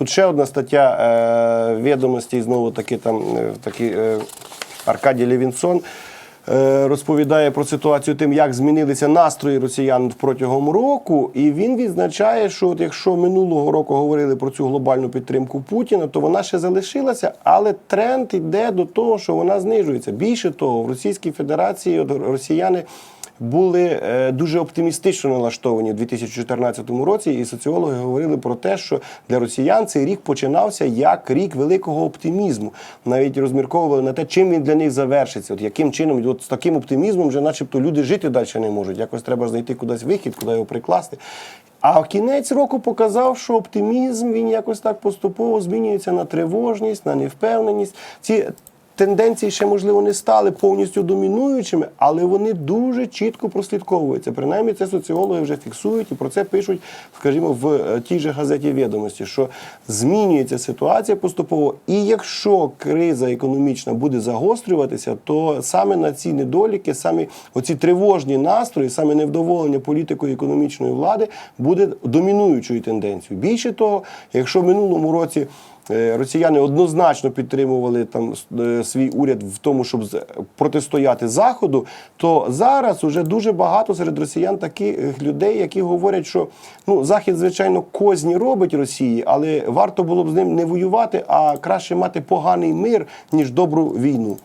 Тут ще одна стаття е, відомості, знову таки там е, такі, е, Аркадій Левінсон. Е, Розповідає про ситуацію тим, як змінилися настрої росіян протягом року, і він відзначає, що от якщо минулого року говорили про цю глобальну підтримку Путіна, то вона ще залишилася, але тренд йде до того, що вона знижується. Більше того, в Російській Федерації от росіяни були е, дуже оптимістично налаштовані у 2014 році, і соціологи говорили про те, що для росіян цей рік починався як рік великого оптимізму. Навіть розмірковували на те, чим він для них завершиться, от яким чином, І от з таким оптимізмом вже, начебто, люди жити далі не можуть. Якось треба знайти кудись вихід, куди його прикласти. А кінець року показав, що оптимізм він якось так поступово змінюється на тривожність, на невпевненість. Ці тенденції ще можливо не стали повністю домінуючими, але вони дуже чітко прослідковуються. Принаймні, це соціологи вже фіксують і про це пишуть, скажімо, в е, тій же газеті відомості, що змінюється ситуація поступово. І якщо криза економічна буде загострюватися, то саме на ці недоліки, саме оці тривожні настрої, саме невдоволення політикою економічної влади буде домінуючою тенденцією. Більше того, якщо в минулому році Росіяни однозначно підтримували там е, свій уряд в тому, щоб протистояти заходу. То зараз уже дуже багато серед росіян таких людей, які говорять, що ну захід, звичайно, козні робить Росії, але варто було б з ним не воювати, а краще мати поганий мир ніж добру війну.